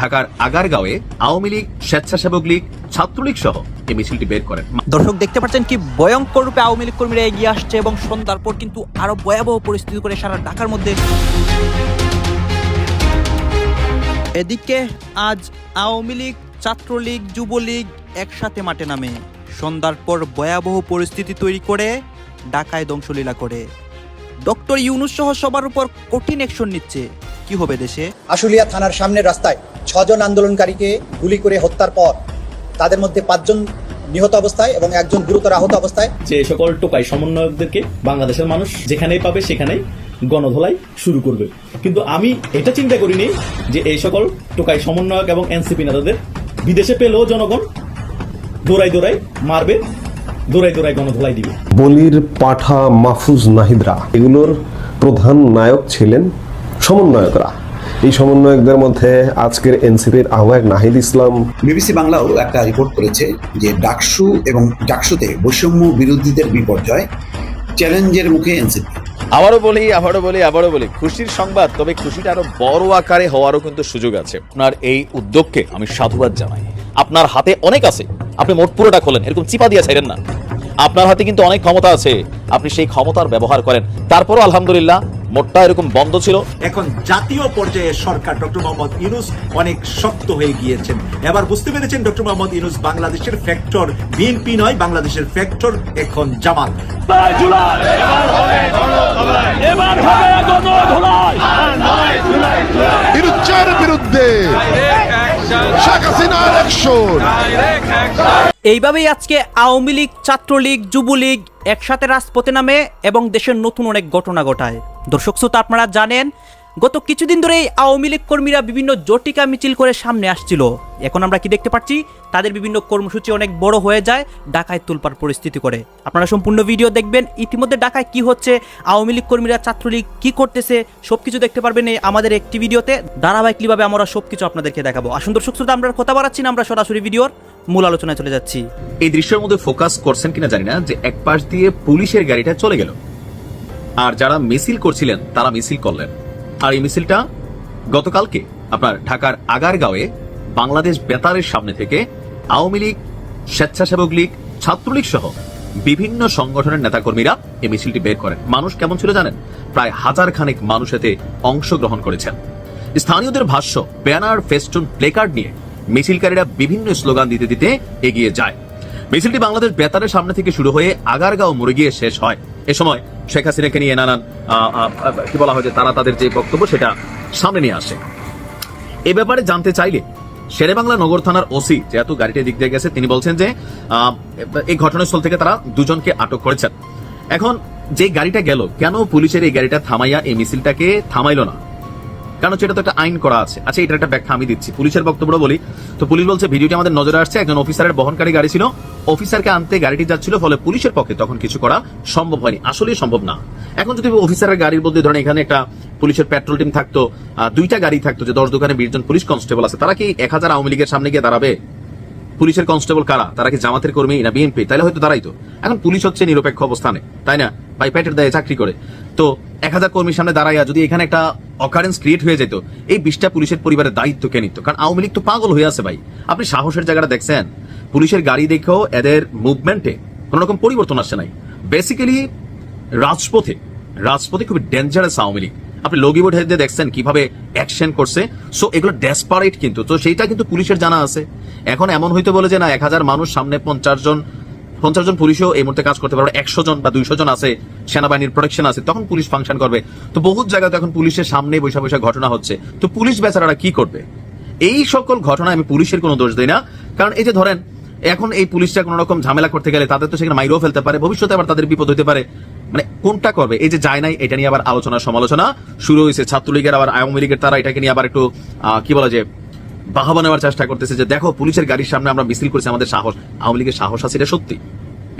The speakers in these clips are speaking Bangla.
ঢাকার আগারগাঁওয়ে আওয়ামী লীগ স্বেচ্ছাসেবক লীগ ছাত্রলীগ সহ এই মিছিলটি বের করেন দর্শক দেখতে পাচ্ছেন কি ভয়ঙ্কর রূপে আওয়ামী লীগ কর্মীরা এগিয়ে আসছে এবং সন্ধ্যার পর কিন্তু আরও ভয়াবহ পরিস্থিতি করে সারা ঢাকার মধ্যে। এদিকে আজ আওয়ামী লীগ ছাত্রলীগ যুবলীগ একসাথে মাঠে নামে। সন্ধ্যার পর ভয়াবহ পরিস্থিতি তৈরি করে ঢাকায় ধ্বংসলীলা করে। ডক্টর ইউনুস সহ সবার উপর কঠিন অ্যাকশন নিচ্ছে। কি হবে দেশে? আশুলিয়া থানার সামনের রাস্তায় ছজন আন্দোলনকারীকে গুলি করে হত্যার পর তাদের মধ্যে পাঁচজন নিহত অবস্থায় এবং একজন গুরুতর আহত অবস্থায়। যে সকল টোকাই সমন্বয়কদেরকে বাংলাদেশের মানুষ যেখানেই পাবে সেখানেই গণধোলাই শুরু করবে। কিন্তু আমি এটা চিন্তা করিনি যে এই সকল টোকাই সমন্বয়ক এবং এনসিপি নেতাদের বিদেশে পেলেও জনগণ দৌড়াই দৌড়াই মারবে দৌড়াই দৌড়াই গণধোলাই দিবে। বলির পাঠা মাহফুজ নাহিদরা এগুলোর প্রধান নায়ক ছিলেন সমন্বয়করা। এই সমন্বয়কদের মধ্যে আজকের এনসিপির আহ্বায়ক নাহিদ ইসলাম। বিবিসি বাংলাও একটা রিপোর্ট করেছে যে ডাকসু এবং ডাকসুতে বৈষম্য বিরোধীদের বিপর্যয় চ্যালেঞ্জের মুখে এনসিপি। আবারও বলি আবারও বলি আবারও বলি খুশির সংবাদ তবে খুশিটা আরও বড় আকারে হওয়ারও কিন্তু সুযোগ আছে। আপনার এই উদ্যোগকে আমি সাধুবাদ জানাই। আপনার হাতে অনেক আছে আপনি মোট পুরোটা খোলেন এরকম চিপা দিয়ে ছাইরেন না। আপনার হাতে কিন্তু অনেক ক্ষমতা আছে আপনি সেই ক্ষমতার ব্যবহার করেন। তারপরও আলহামদুলিল্লাহ মোটটা এরকম বন্ধ ছিল। এখন জাতীয় পর্যায়ে সরকার ডক্টর মোহাম্মদ ইউনুস অনেক শক্ত হয়ে গিয়েছেন। এবার বুঝতে পেরেছেন ডক্টর মোহাম্মদ ইউনুস বাংলাদেশের ফ্যাক্টর বিএনপি নয় বাংলাদেশের ফ্যাক্টর এখন বিরুচ্চার বিরুদ্ধে এইভাবেই আজকে আওয়ামী লীগ, ছাত্রলীগ, যুবলীগ একসাথে রাজপথে নামে এবং দেশের নতুন অনেক ঘটনা ঘটায়। দর্শক শ্রোতা, আপনারা জানেন গত কিছুদিন ধরেই আওয়ামী লীগ কর্মীরা বিভিন্ন জটিকা মিছিল করে সামনে আসছিল। এখন আমরা কি দেখতে পাচ্ছি? তাদের বিভিন্ন কর্মসূচি অনেক বড় হয়ে যায়, ঢাকায় তুলপার পরিস্থিতি করে। আপনারা সম্পূর্ণ ভিডিও দেখবেন। ইতিমধ্যে ডাকায় কি হচ্ছে? আওয়ামী লীগ কর্মীরা, ছাত্রলীগ কি করতেছে? সবকিছু দেখতে পারবেন এই আমাদের একটি ভিডিওতে। ধারাবাহিকভাবে আমরা সবকিছু আপনাদেরকে দেখাবো। আসুন দর্শক শ্রোতা, আমরা কথা বাড়াচ্ছি না, আমরা সরাসরি ভিডিওর মূল আলোচনায় চলে যাচ্ছি। এই দৃশ্যের মধ্যে ফোকাস করছেন কিনা জানি না, যে এক পাশ দিয়ে পুলিশের গাড়িটা চলে গেল। আর যারা মিছিল করছিলেন, তারা মিছিল করলেন। আর এই মিছিলটা গতকালকে আপনার ঢাকার আগারগাঁওয়ে বাংলাদেশ বেতারের সামনে থেকে আওয়ামী লীগ, স্বেচ্ছাসেবক লীগ, ছাত্রলীগ সহ বিভিন্ন সংগঠনের নেতাকর্মীরা এই মিছিলটি বের করেন। মানুষ কেমন ছিল জানেন? প্রায় হাজার খানেক মানুষ এতে অংশগ্রহণ করেছেন। স্থানীয়দের ভাষ্য, ব্যানার, ফেস্টুন, প্লেকার্ড নিয়ে মিছিলকারীরা বিভিন্ন স্লোগান দিতে দিতে এগিয়ে যায়। মিছিলটি বাংলাদেশ বেতারের সামনে থেকে শুরু হয়ে আগারগাঁও মরে গিয়ে শেষ হয়। এ সময় শেখ হাসিনাকে নিয়ে নানান কি বলা হয় তারা তাদের যে বক্তব্য সেটা সামনে নিয়ে আসে। এ ব্যাপারে জানতে চাইলে শেরেবাংলা নগর থানার ওসি যেহেতু গাড়িটি দিক দিয়ে গেছে, তিনি বলছেন যে এই ঘটনাস্থল থেকে তারা দুজনকে আটক করেছেন। এখন যে গাড়িটা গেল, কেন পুলিশের এই গাড়িটা থামাইয়া এই মিছিলটাকে থামাইলো না? কারণ হচ্ছে এটা তো একটা আইন করা আছে। আচ্ছা এটা একটা ব্যাখ্যা আমি দিচ্ছি। পুলিশের বক্তব্য বলি। তো পুলিশ বলছে, ভিডিওটি আমাদের নজরে আসছে। একজন অফিসারের বহনকারী গাড়ি ছিল। অফিসারকে আনতে গাড়িটি যাচ্ছিল, ফলে পুলিশের পক্ষে তখন কিছু করা সম্ভব হয়নি। আসলে সম্ভব না। এখন যদি অফিসারের গাড়ির মধ্যে ধরেন, এখানে একটা পুলিশের পেট্রোল টিম থাকতো দুইটা গাড়ি থাকতো, যে দশ দোকানে বিশ জন পুলিশ কনস্টেবল আছে, তারা কি এক হাজার আওয়ামী লীগের সামনে গিয়ে দাঁড়াবে? পুলিশের কনস্টেবল কারা? তারা কি জামাতের কর্মী? না বিএনপি? তাহলে হয়তো তারাই তো। এখন পুলিশ হচ্ছে নিরপেক্ষ অবস্থানে, তাই না? ভাই পেটের দায়ে চাকরি করে। তো এক হাজার কর্মীর সামনে দাঁড়াইয়া যদি এখানে একটা অকারেন্স ক্রিয়েট হয়ে যেত, এই বিশটা পুলিশের পরিবারের দায়িত্ব কে নিত? কারণ আওয়ামী লীগ তো পাগল হয়ে আছে ভাই। আপনি সাহসের জায়গাটা দেখছেন? পুলিশের গাড়ি দেখেও এদের মুভমেন্টে কোন রকম পরিবর্তন আসছে নাই। বেসিক্যালি রাজপথে রাজপথে খুবই ডেঞ্জারাস আওয়ামী লীগ। আপনি লগিবোর্ড হেডে দেখছেন কীভাবে অ্যাকশন করছে। সো এগুলো ডেসপারেট কিন্তু। তো সেইটা কিন্তু পুলিশের জানা আছে। এখন এমন হইতে বলে যে না, এক হাজার মানুষ সামনে পঞ্চাশ জন পঞ্চাশ জন পুলিশও এই মুহূর্তে কাজ করতে পারবে। একশো জন বা দুইশো জন আছে, সেনাবাহিনীর প্রোটেকশন আছে, তখন পুলিশ ফাংশন করবে। তো বহুত জায়গাতে এখন পুলিশের সামনে বৈশা বৈশা ঘটনা হচ্ছে। তো পুলিশ বেচারারা কি করবে? এই সকল ঘটনা আমি পুলিশের কোনো দোষ দিই না। কারণ এই যে ধরেন, এখন এই পুলিশটা কোনো রকম ঝামেলা করতে গেলে তাদের তো সেখানে মাইরেও ফেলতে পারে। ভবিষ্যতে আবার তাদের বিপদ হতে পারে। মানে কোনটা করবে? এই যে যায় নাই, এটা নিয়ে আবার আলোচনা, সমালোচনা শুরু হয়েছে। ছাত্রলীগের আবার আওয়ামী লীগের তারা এটাকে নিয়ে আবার একটু কি বলা যে, বাহাবা নেওয়ার চেষ্টা করতেছে যে, দেখো, পুলিশের গাড়ির সামনে আমরা মিছিল করছি, আমাদের সাহস। আওয়ামী লীগের সাহস আছে, এটা সত্যি।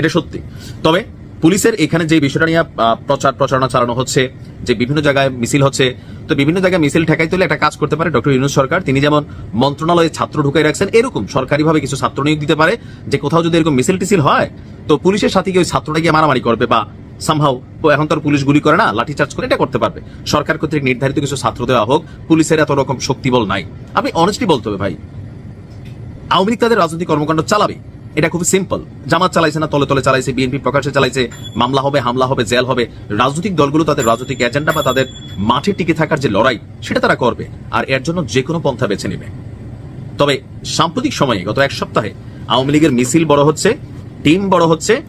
এটা সত্যি। তবে পুলিশের এখানে যে বিষয়টা নিয়ে প্রচার, প্রচারণা চালানো হচ্ছে, যে বিভিন্ন জায়গায় মিছিল হচ্ছে, তো বিভিন্ন জায়গায় মিছিল ঠেকাই তুলে একটা কাজ করতে পারে ডক্টর ইউনুস সরকার। তিনি যেমন মন্ত্রণালয়ে ছাত্র ঢুকাই রাখছেন, এরকম সরকারিভাবে কিছু ছাত্র নিয়োগ দিতে পারে, যে কোথাও যদি এরকম মিছিল টিছিল হয়, তো পুলিশের সাথে গিয়ে ওই ছাত্রটা গিয়ে মারামারি করবে বা সামহাও এখন তো আর পুলিশ গুলি করে না লাঠিচার্জ করে এটা করতে পারবে। সরকার কর্তৃক নির্ধারিত কিছু ছাত্র দেওয়া হোক, পুলিশের এত রকম শক্তিবল নাই। আমি অনেস্টলি বলতে হবে ভাই, আওয়ামী লীগ তাদের রাজনৈতিক কর্মকাণ্ড চালাবে। এটা খুবই সিম্পল জামাত চালাইছে না, তলে তলে চালাইছে বিএনপি প্রকাশ্যে চালাইছে, মামলা হবে, হামলা হবে, জেল হবে। রাজনৈতিক দলগুলো তাদের রাজনৈতিক এজেন্ডা বা তাদের মাঠে টিকে থাকার যে লড়াই, সেটা তারা করবে। আর এর জন্য যে কোনো পন্থা বেছে নেবে। তবে সাম্প্রতিক সময়ে, গত এক সপ্তাহে, আওয়ামী লীগের মিছিল বড় হচ্ছে, টিম বড় হচ্ছে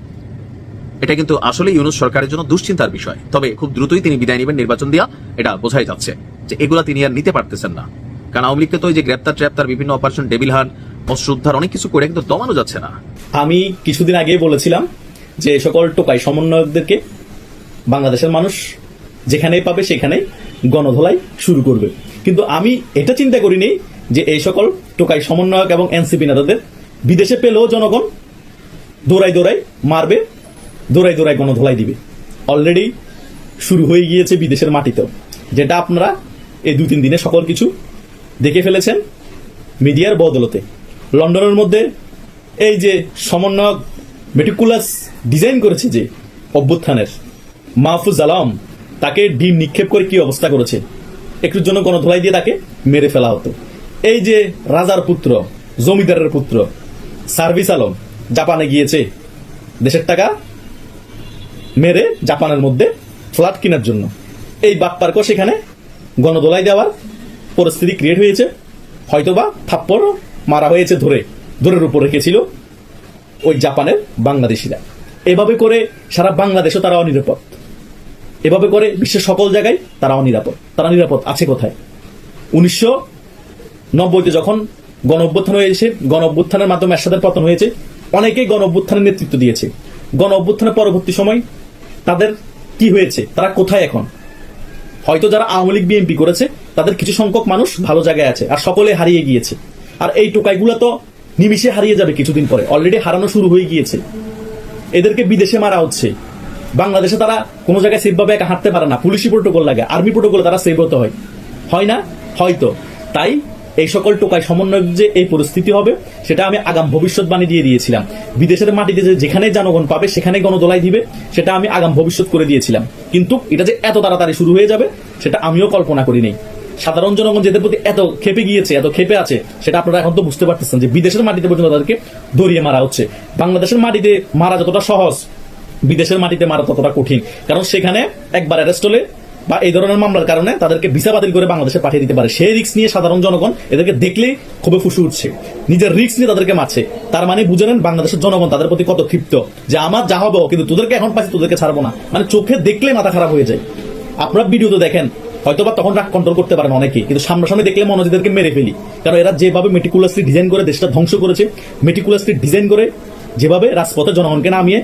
এটা কিন্তু আসলে ইউনুস সরকারের জন্য দুশ্চিন্তার বিষয়। তবে খুব দ্রুতই তিনি বিদায় নেবেন নির্বাচন দিয়া, এটা বোঝাই যাচ্ছে যে এগুলা তিনি আর নিতে পারতেছেন না। কারণ আওয়ামী লীগকে তো ওই যে গ্রেপ্তার ট্র্যাপ্তার, বিভিন্ন অপারেশন ডেবিল হান অস্ত্র উদ্ধার, অনেক কিছু করে কিন্তু দমানো যাচ্ছে না। আমি কিছুদিন আগে বলেছিলাম যে এই সকল টোকাই সমন্বয়কদেরকে বাংলাদেশের মানুষ যেখানেই পাবে সেখানেই গণধোলাই শুরু করবে। কিন্তু আমি এটা চিন্তা করিনি যে এই সকল টোকাই সমন্বয়ক এবং এনসিপি নেতাদের বিদেশে পেলেও জনগণ দৌড়াই দৌড়াই মারবে দৌড়াই দৌড়াই গণধোলাই দিবে। অলরেডি শুরু হয়ে গিয়েছে বিদেশের মাটিতেও। যেটা আপনারা এই দু তিন দিনে সকল কিছু দেখে ফেলেছেন মিডিয়ার বদলতে। লন্ডনের মধ্যে এই যে সমন্বয়ক মেটিকুলাস ডিজাইন করেছে যে অভ্যুত্থানের, মাহফুজ আলম, তাকে ডিম নিক্ষেপ করে কি অবস্থা করেছে? একটুর জন্য গণধোলাই দিয়ে তাকে মেরে ফেলা হতো। এই যে রাজার পুত্র, জমিদারের পুত্র, সার্ভিস আলম, জাপানে গিয়েছে। দেশের টাকা মেরে জাপানের মধ্যে ফ্ল্যাট কেনার জন্য। এই বাপ্পারকেও সেখানে গণদোলাই দেওয়ার পরিস্থিতি ক্রিয়েট হয়েছে। হয়তোবা থাপ্পড় মারা হয়েছে ধরে, ধরের উপর রেখেছিল ওই জাপানের বাংলাদেশিরা। এভাবে করে সারা বাংলাদেশও তারা অনিরাপদ। এভাবে করে বিশ্বের সকল জায়গায় তারা অনিরাপদ। তারা নিরাপদ আছে কোথায়? উনিশশো নব্বইতে যখন গণ অভ্যুত্থান হয়েছে গণ অভ্যুত্থানের মাধ্যমে একসাথে পতন হয়েছে, অনেকেই গণ অভ্যুত্থানের নেতৃত্ব দিয়েছে। গণ অভ্যুত্থানের পরবর্তী সময় তাদের কি হয়েছে? তারা কোথায় এখন? হয়তো যারা আওয়ামী লীগ বিএনপি করেছে, তাদের কিছু সংখ্যক মানুষ ভালো জায়গায় আছে আর সকলে হারিয়ে গিয়েছে। আর এই টোকাইগুলো তো নিমিশে হারিয়ে যাবে কিছুদিন পরে। অলরেডি হারানো শুরু হয়ে গিয়েছে। এদেরকে বিদেশে মারা হচ্ছে। বাংলাদেশে তারা কোনো জায়গায় সেফভাবে একা হাঁটতে পারে না। পুলিশি প্রোটোকল লাগে। আর্মি প্রোটোকল তারা সেভ হতে হয়। হয় না? হয়তো। তাই এই সকল টোকায় সমন্বয় যে এই পরিস্থিতি হবে, সেটা আমি আগাম ভবিষ্যৎবাণী দিয়ে দিয়েছিলাম। বিদেশের মাটিতে যে যেখানে জনগণ পাবে সেখানে গণদোলাই দিবে, সেটা আমি আগাম ভবিষ্যৎ করে দিয়েছিলাম। কিন্তু এটা যে এত তাড়াতাড়ি শুরু হয়ে যাবে, সেটা আমিও কল্পনা করিনি সাধারণ জনগণ যেদের প্রতি এত খেপে গিয়েছে, এত খেপে আছে, সেটা আপনারা এখন তো বুঝতে পারতেছেন যে বিদেশের মাটিতে পর্যন্ত তাদেরকে ধরিয়ে মারা হচ্ছে। বাংলাদেশের মাটিতে মারা যতটা সহজ, বিদেশের মাটিতে মারা ততটা কঠিন। কারণ সেখানে একবার অ্যারেস্ট হলে বা এই ধরনের মামলার কারণে তাদেরকে ভিসা বাতিল করে বাংলাদেশে পাঠিয়ে দিতে পারে। সেই রিস্ক নিয়ে সাধারণ জনগণ এদেরকে দেখলেই খুবই ফুসে উঠছে। নিজের রিস্ক নিয়ে তাদেরকে মারছে। তার মানে বুঝে নেন, বাংলাদেশের জনগণ তাদের প্রতি কত ক্ষিপ্ত যে আমার যা হবে, কিন্তু তোদেরকে এখন পাচ্ছি তোদেরকে ছাড়বো না। মানে চোখে দেখলে মাথা খারাপ হয়ে যায়। আপনারা ভিডিও তো দেখেন, হয়তোবা তখন রাগ কন্ট্রোল করতে পারেন অনেকেই কিন্তু সামনাসামনি দেখলে মনে মেরে ফেলি। কারণ এরা যেভাবে মেটিকুলাসলি ডিজাইন করে দেশটা ধ্বংস করেছে মেটিকুলাসলি ডিজাইন করে যেভাবে রাজপথে জনগণকে নামিয়ে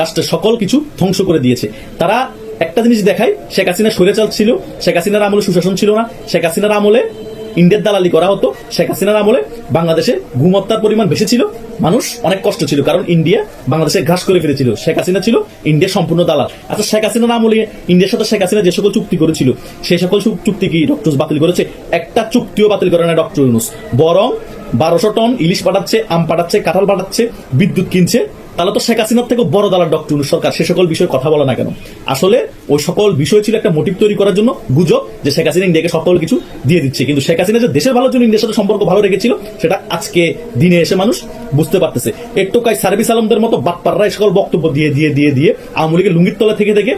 রাষ্ট্রের সকল কিছু ধ্বংস করে দিয়েছে। তারা একটা জিনিস দেখায় শেখ হাসিনা সরেচাল ছিল, শেখ হাসিনার আমলে সুশাসন ছিল না, শেখ হাসিনার আমলে ইন্ডিয়ার দালালি করা হতো, শেখ হাসিনার আমলে বাংলাদেশে ঘুমত্তার পরিমাণ বেশি ছিল, মানুষ অনেক কষ্ট ছিল, কারণ ইন্ডিয়া বাংলাদেশে ঘাস করে ফেলেছিল, শেখ হাসিনা ছিল ইন্ডিয়া সম্পূর্ণ দালাল। আচ্ছা শেখ হাসিনার আমলে ইন্ডিয়ার সাথে শেখ হাসিনা যে সকল চুক্তি করেছিল, সেই সকল চুক- চুক্তি কি ডক্টর বাতিল করেছে? একটা চুক্তিও বাতিল করে না ডক্টর ইউনুস। বরং বারোশো টন ইলিশ পাঠাচ্ছে, আম পাঠাচ্ছে, কাঁঠাল পাঠাচ্ছে, বিদ্যুৎ কিনছে তাহলে তো শেখ হাসিনার থেকে বড় দালাল ডক্টর সরকার। সে সকল বিষয়ে কথা বলে না কেন? আসলে ওই সকল বিষয় ছিল একটা মোটিভ তৈরি করার জন্য গুজব যে শেখ হাসিনা ইন্ডিয়াকে সকল কিছু দিয়ে দিচ্ছে। কিন্তু শেখ হাসিনা যে দেশের ভালোর জন্য ইন্ডিয়ার সাথে সম্পর্ক ভালো রেখেছিল, সেটা আজকে দিনে এসে মানুষ বুঝতে পারতেছে। একটু কাজ সার্ভিস আলমদের মতো বাটপাররা এই সকল বক্তব্য দিয়ে দিয়ে দিয়ে দিয়ে আওয়ামী লীগের লুঙ্গির তলা থেকে থেকে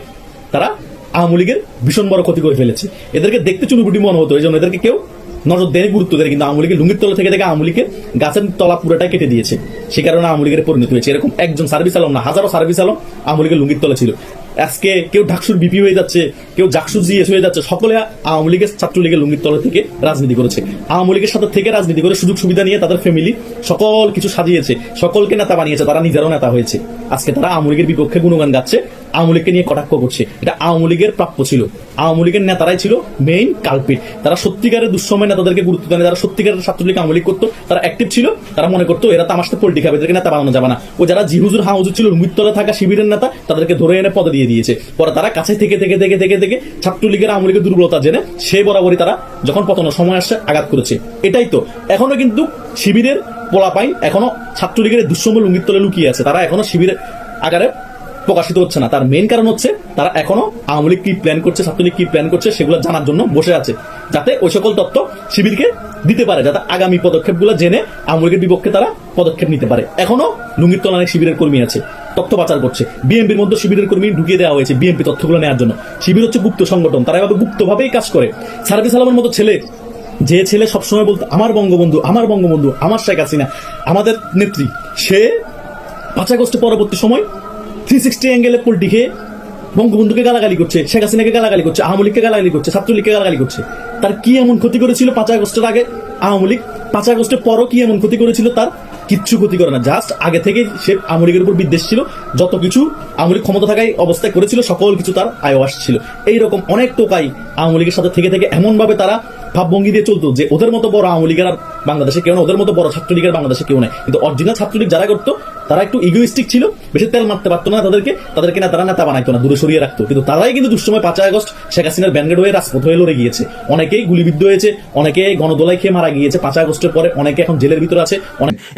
তারা আওয়ামী লীগের ভীষণ বড় ক্ষতি করে ফেলেছে। এদেরকে দেখতে চুনুবুটি মনে হতো এই জন্য এদেরকে কেউ নজর দেয় গুরুত্ব দেয়, কিন্তু লীগের লুঙ্গির তলা থেকে আওয়ামী লীগের গাছের তলা পুরোটাই কেটে দিয়েছে। সে কারণে আওয়ামী লীগের পরিণত হয়েছে। এরকম একজন সার্ভিস আলম না, হাজারো সার্ভিস আলম লীগের লুঙ্গির তলা ছিল। আজকে কেউ ঢাকসুর বিপি হয়ে যাচ্ছে, কেউ জাকসুর জিএস হয়ে যাচ্ছে, সকলে আওয়ামী লীগের ছাত্রলীগের লুঙ্গির তলা থেকে রাজনীতি করেছে। আওয়ামী লীগের সাথে থেকে রাজনীতি করে সুযোগ সুবিধা নিয়ে তাদের ফ্যামিলি সকল কিছু সাজিয়েছে, সকলকে নেতা বানিয়েছে, তারা নিজেরও নেতা হয়েছে। আজকে তারা আওয়ামী লীগের বিপক্ষে গুণগান গাচ্ছে আওয়ামী লীগকে নিয়ে কটাক্ষ করছে। এটা আওয়ামী লীগের প্রাপ্য ছিল। আওয়ামী লীগের নেতারাই ছিল মেইন কালপিট তারা সত্যিকারের দুঃসময় নেতাদেরকে গুরুত্ব দেয় যারা সত্যিকারের ছাত্রলীগ আওয়ামী লীগ করতো, তারা অ্যাক্টিভ ছিল। তারা মনে করতো, এরা তামাশতে পোল্টি খাবে এদেরকে নেতা বানানো যাবে না। ও যারা জিহুজুর হাউজুর ছিল মুত্তলে থাকা শিবিরের নেতা, তাদেরকে ধরে এনে পদে দিয়ে দিয়েছে। পরে তারা কাছে থেকে থেকে থেকে থেকে থেকে ছাত্রলীগের আওয়ামী লীগের দুর্বলতা জেনে সে বরাবরই তারা যখন পতনের সময় আসছে, আঘাত করেছে। এটাই তো। এখনও কিন্তু শিবিরের পোলাপাইন এখনও ছাত্রলীগের দুঃসময় লুঙ্গির লুকিয়ে আছে। তারা এখনও শিবিরের আকারে প্রকাশিত হচ্ছে না। তার মেন কারণ হচ্ছে তারা এখনও আওয়ামী লীগ কি প্ল্যান করছে, ছাত্রলীগ কি প্ল্যান করছে, সেগুলো জানার জন্য বসে আছে। যাতে ওই সকল তথ্য শিবিরকে দিতে পারে, যাতে আগামী পদক্ষেপগুলো জেনে আওয়ামী লীগের বিপক্ষে তারা পদক্ষেপ নিতে পারে। এখনও লুঙ্গির তলা অনেক শিবিরের কর্মী আছে, তথ্য পাচার করছে। বিএনপির মধ্যে শিবিরের কর্মী ঢুকিয়ে দেওয়া হয়েছে বিএনপি তথ্যগুলো নেওয়ার জন্য। শিবির হচ্ছে গুপ্ত সংগঠন, তারা এভাবে গুপ্তভাবেই কাজ করে। সারাদি সালামের মতো ছেলে, যে ছেলে সবসময় বলতো, আমার বঙ্গবন্ধু আমার বঙ্গবন্ধু, আমার শেখ হাসিনা, আমাদের নেত্রী। সে পাঁচ পরবর্তী সময় থ্রি সিক্সটি অ্যাঙ্গেলে পোল্টি খেয়ে বঙ্গবন্ধুকে গালাগালি করছে, শেখ হাসিনাকে গালাগালি করছে, আওয়ামী লীগকে গালাগালি করছে, ছাত্রলীগকে গালাগালি করছে। তার কি এমন ক্ষতি করেছিল পাঁচ আগস্টের আগে? আওয়ামী লীগ, পাঁচ আগস্টের পরও কি এমন ক্ষতি করেছিল তার? কিচ্ছু ক্ষতি করে না। জাস্ট আগে থেকে সে আওয়ামী লীগের উপর বিদ্বেষ ছিল, যত কিছু আওয়ামী লীগ ক্ষমতা থাকায় অবস্থায় করেছিল, সকল কিছু তার আয় আসছিল। এইরকম অনেক টোকাই আওয়ামী লীগের সাথে থেকে থেকে এমনভাবে তারা ভাবভঙ্গি দিয়ে চলতো যে ওদের মতো বড় আওয়ামী লীগের আর বাংলাদেশে কেউ না ওদের মতো বড় ছাত্রলীগের বাংলাদেশে কেউ নাই। কিন্তু অরিজিনাল ছাত্রলীগ যারা করতো, তারা একটু ইগোইস্টিক ছিল, বেশি তেল মারতে পারতো না তাদেরকে তাদেরকে না তারা নেতা বানাইতো না, দূরে সরিয়ে রাখতো। কিন্তু তারাই কিন্তু দুঃসময় পাঁচই আগস্ট শেখ হাসিনার ব্যান্ডেড হয়ে রাজপথ হয়ে লড়ে গিয়েছে। অনেকেই গুলিবিদ্ধ হয়েছে অনেকে গণদোলাই খেয়ে মারা গিয়েছে পাঁচই আগস্টের পরে, অনেকে এখন জেলের ভিতরে আছে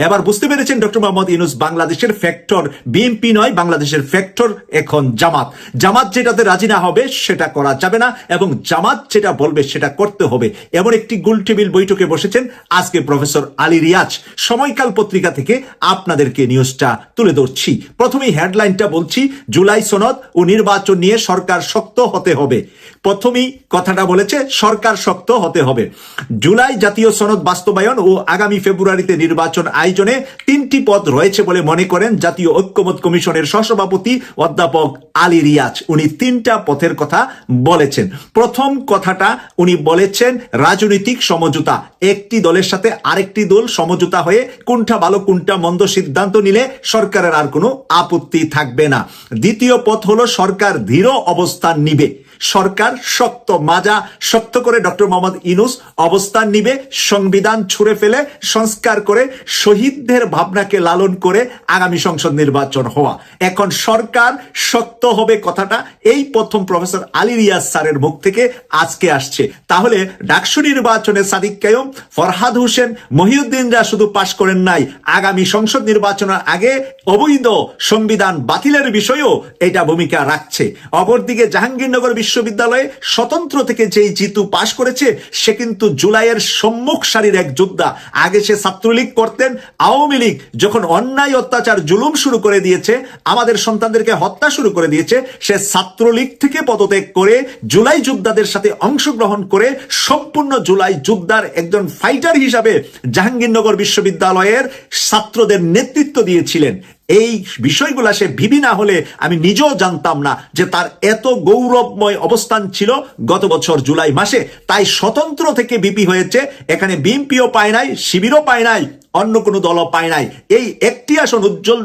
এবার বুঝতে পেরেছেন, ডক্টর মোহাম্মদ ইউনুস, বাংলাদেশের ফ্যাক্টর, বিএনপি নয়, বাংলাদেশের ফ্যাক্টর এখন জামাত। জামাত যেটাতে রাজি না হবে, সেটা করা যাবে না, এবং জামাত যেটা বলবে, সেটা করতে হবে। এমন একটি গোল টেবিল বৈঠকে বসেছেন আজকে প্রফেসর আলী রিয়াজ সময়কাল পত্রিকা থেকে আপনাদেরকে নিউজটা তুলে ধরছি। প্রথমেই হেডলাইনটা বলছি, জুলাই সনদ ও নির্বাচন নিয়ে সরকার শক্ত হতে হবে। প্রথমেই কথাটা বলেছে, সরকার শক্ত হতে হবে। জুলাই জাতীয় সনদ বাস্তবায়ন ও আগামী ফেব্রুয়ারিতে নির্বাচন আয়োজনে তিনটি পদ রয়েছে বলে মনে করেন জাতীয় ঐক্যমত কমিশনের সহসভাপতি অধ্যাপক আলী রিয়াজ। উনি তিনটা পথের কথা বলেছেন। প্রথম কথাটা উনি বলেছেন, রাজনৈতিক সমঝোতা। একটি দলের সাথে আরেকটি দল সমঝোতা হয়ে কোনটা ভালো কোনটা মন্দ সিদ্ধান্ত নিলে সরকারের আর কোনো আপত্তি থাকবে না। দ্বিতীয় পথ হলো সরকার দৃঢ় অবস্থান নিবে। সরকার শক্ত মাজা, শক্ত করে ডক্টর মোহাম্মদ ইনুস অবস্থান নিবে, সংবিধান ছুঁড়ে ফেলে, সংস্কার করে, শহীদদের ভাবনাকে লালন করে আগামী সংসদ নির্বাচন হওয়া। এখন সরকার শক্ত হবে কথাটা এই প্রথম প্রফেসর আলী রিয়াজ স্যারের মুখ থেকে আজকে আসছে। তাহলে ডাকসু নির্বাচনে সাদিক কায়ুম, ফরহাদ হোসেন, মহিউদ্দিনরা শুধু পাশ করেন নাই, আগামী সংসদ নির্বাচনের আগে অবৈধ সংবিধান বাতিলের বিষয়েও এটা ভূমিকা রাখছে। অপরদিকে জাহাঙ্গীরনগর বিশ্ববিদ্যালয়ে স্বতন্ত্র থেকে যেই জিতু পাশ করেছে, সে কিন্তু জুলাইয়ের সম্মুখ সারির এক যোদ্ধা। আগে সে ছাত্রলীগ করতেন, আওয়ামী লীগ যখন অন্যায়, অত্যাচার, জুলুম শুরু করে দিয়েছে, আমাদের সন্তানদেরকে হত্যা শুরু করে দিয়েছে, সে ছাত্রলীগ থেকে পদত্যাগ করে জুলাই যোদ্ধাদের সাথে অংশগ্রহণ করে সম্পূর্ণ জুলাই যোদ্ধার একজন ফাইটার হিসাবে জাহাঙ্গীরনগর বিশ্ববিদ্যালয়ের ছাত্রদের নেতৃত্ব দিয়েছিলেন। এই বিষয়গুলা সে ভিবি না হলে আমি নিজেও জানতাম না যে তার এত গৌরবময় অবস্থান ছিল গত বছর জুলাই মাসে। তাই স্বতন্ত্র থেকে বিপি হয়েছে। এখানে বিএমপিও পায় নাই, শিবিরও পায় নাই, অন্য কোনো দলও পায় নাই। এই একটি আসন উজ্জ্বল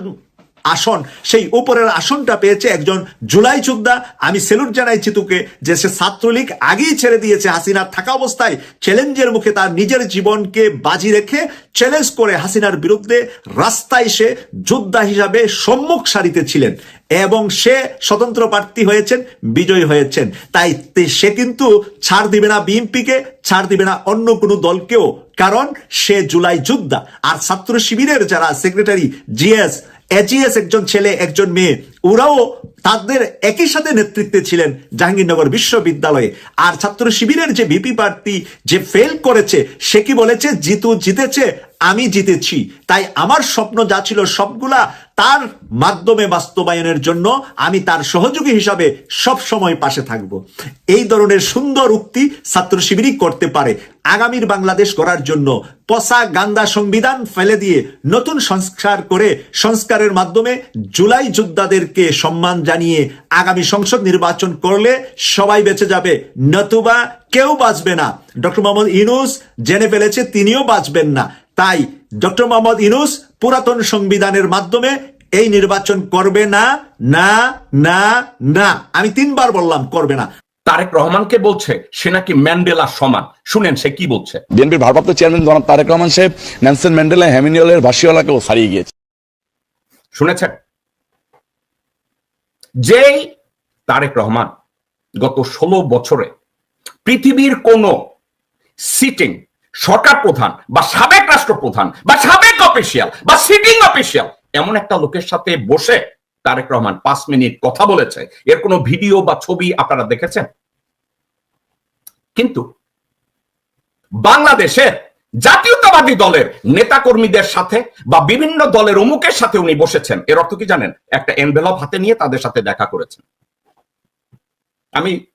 আসন, সেই উপরের আসনটা পেয়েছে একজন জুলাই যোদ্ধা। আমি সেলুট জানাই চিতুকে যে সে ছাত্রলীগ আগেই ছেড়ে দিয়েছে হাসিনার থাকা অবস্থায়। চ্যালেঞ্জের মুখে তার নিজের জীবনকে বাজি রেখে চ্যালেঞ্জ করে হাসিনার বিরুদ্ধে রাস্তায় সে যোদ্ধা হিসাবে সম্মুখ সারিতে ছিলেন এবং সে স্বতন্ত্র প্রার্থী হয়েছেন, বিজয়ী হয়েছেন। তাই সে কিন্তু ছাড় দিবে না বিএনপিকে, ছাড় দিবে না অন্য কোনো দলকেও। কারণ সে জুলাই যোদ্ধা। আর ছাত্র শিবিরের যারা সেক্রেটারি জিএস এজিএস একজন ছেলে, একজন মেয়ে। ওরাও তাদের একই সাথে নেতৃত্বে ছিলেন জাহাঙ্গীরনগর বিশ্ববিদ্যালয়ে। আর ছাত্র শিবিরের যে বিপি প্রার্থী যে ফেল করেছে, সে কি বলেছে? জিতু জিতেছে। আমি জিতেছি। তাই আমার স্বপ্ন যা ছিল সবগুলা তার মাধ্যমে বাস্তবায়নের জন্য আমি তার সহযোগী হিসাবে সব সময় পাশে থাকব। এই ধরনের সুন্দর উক্তি ছাত্র শিবিরই করতে পারে। আগামীর বাংলাদেশ করার জন্য পসা গান্দা সংবিধান ফেলে দিয়ে নতুন সংস্কার করে সংস্কারের মাধ্যমে জুলাই যোদ্ধাদেরকে সম্মান জানিয়ে আগামী সংসদ নির্বাচন করলে সবাই বেঁচে যাবে। নতুবা কেউ বাঁচবে না। ডক্টর মোহাম্মদ ইনুস জেনে ফেলেছে তিনিও বাঁচবেন না। তাই ডক্টর মোহাম্মদ ইনুস পুরাতন সংবিধানের মাধ্যমে এই নির্বাচন করবে না না না না। আমি তিনবার বললাম করবে না। তারেক রহমানকে বলছে সে নাকি ম্যান্ডেলা সমান। শুনেন সে কি বলছে? বিএনপির ভারপ্রাপ্ত চেয়ারম্যান জনাব তারেক রহমান সাহেব নেলসন ম্যান্ডেলা হ্যামিনিয়লের ভাসিওয়ালাকেও ছাড়িয়ে গিয়েছে। শুনেছেন? যেই তারেক রহমান গত ষোলো বছরে পৃথিবীর কোন সিটিং সরকার প্রধান বা সাবেক রাষ্ট্রপ্রধান বা সাবেক অফিসিয়াল বা সিটিং অফিসিয়াল এমন একটা লোকের সাথে বসে তারেক রহমান পাঁচ মিনিট কথা বলেছে। এর কোনো ভিডিও বা ছবি আপনারা দেখেছেন? কিন্তু বাংলাদেশের জাতীয়তাবাদী দলের নেতাকর্মীদের সাথে বা বিভিন্ন দলের অমুকের সাথে উনি বসেছেন। এর অর্থ কি জানেন? একটা এনভেলপ হাতে নিয়ে তাদের সাথে দেখা করেছেন। আমি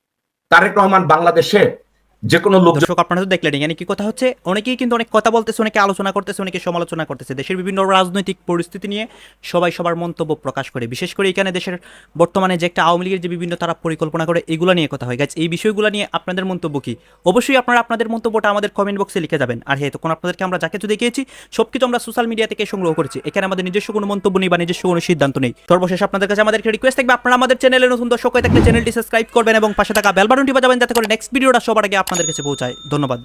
তারেক রহমান বাংলাদেশে যে কোনো লোক দর্শক, আপনারা তো দেখলেন এখানে কি কথা হচ্ছে, অনেকেই কিন্তু অনেক কথা বলতেছে, অনেকে আলোচনা করতেছে, অনেকে সমালোচনা করতেছে। দেশের বিভিন্ন রাজনৈতিক পরিস্থিতি নিয়ে সবাই সবার মন্তব্য প্রকাশ করে। বিশেষ করে এখানে দেশের বর্তমানে যে একটা আওয়ামী লীগের যে বিভিন্ন তারা পরিকল্পনা করে, এগুলো নিয়ে কথা হয়। গাছ এই বিষয়গুলো নিয়ে আপনাদের মন্তব্য কি? অবশ্যই আপনারা আপনাদের মন্তব্যটা আমাদের কমেন্ট বক্সে লিখে যাবেন। আর হ্যাঁ তখন আপনাদেরকে আমরা যা কিছু দেখিয়েছি সব কিছু আমরা সোশ্যাল মিডিয়া থেকে সংগ্রহ করেছি। এখানে আমাদের নিজস্ব কোনো মন্তব্য নেই বা নিজস্ব কোনো সিদ্ধান্ত নেই। সর্বশেষ আপনাদের কাছে আমাদের রিকোয়েস্ট থাকবে, আপনারা আমাদের চ্যানেলে নতুন দর্শক হয়ে থাকলে চ্যানেলটি সাবস্ক্রাইব করবেন এবং পাশে থাকা বেল বাটনটি বাজাবেন, যাতে করে নেক্সট ভিডিওটা সবার আগে আপনাদের কাছে পৌঁছায়। ধন্যবাদ।